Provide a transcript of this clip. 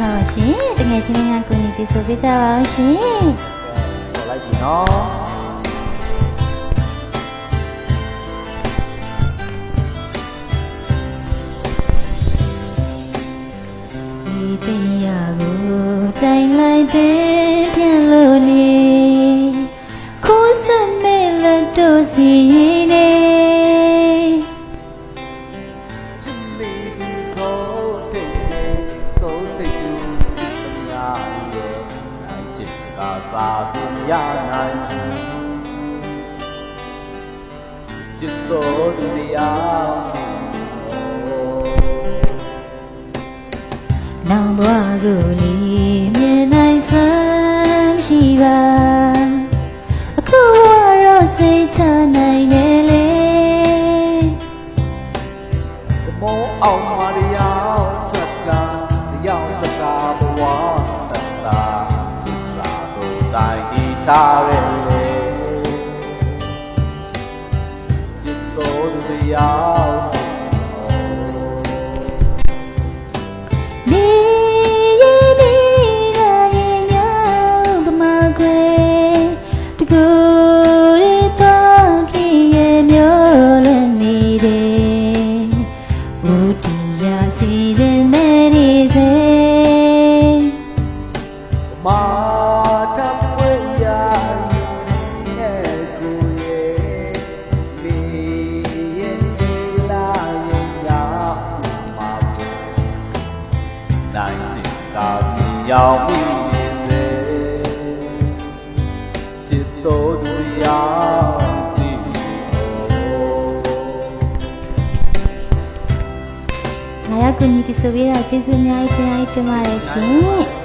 ပါရှင်တကယ်ချင်းလေးကကိုနေတီဆိုပေးကြပါအောင်ရှင်ခေါ်လိုက်ပြီနော်ဒီတရားကိုချိန်လိုက်တဲ့ပြန်လို့နေခိုးစမဲ့လက်တို့စီရ စ်ကစားစရာနိုင်ချစ်တော်သူတရားတင်နောင်ဘွားကိုလီမြင်နိုင်စမ်းရှိပါအခုကတော့စိတ်ချနိုင်တယ်လေမောအောင်မ တိုင်းဒီထားရဲ့ချစ်တော်သူတရားနေရနေလာရင်ညောင်းပမာ ချစ်တာပြောင်းပြီးစေချစ်တော်သူရာဒီငါရကူညီတီဆိုပေးတာကျေးဇူးအများကြီးတင်ပါတယ်ရှင်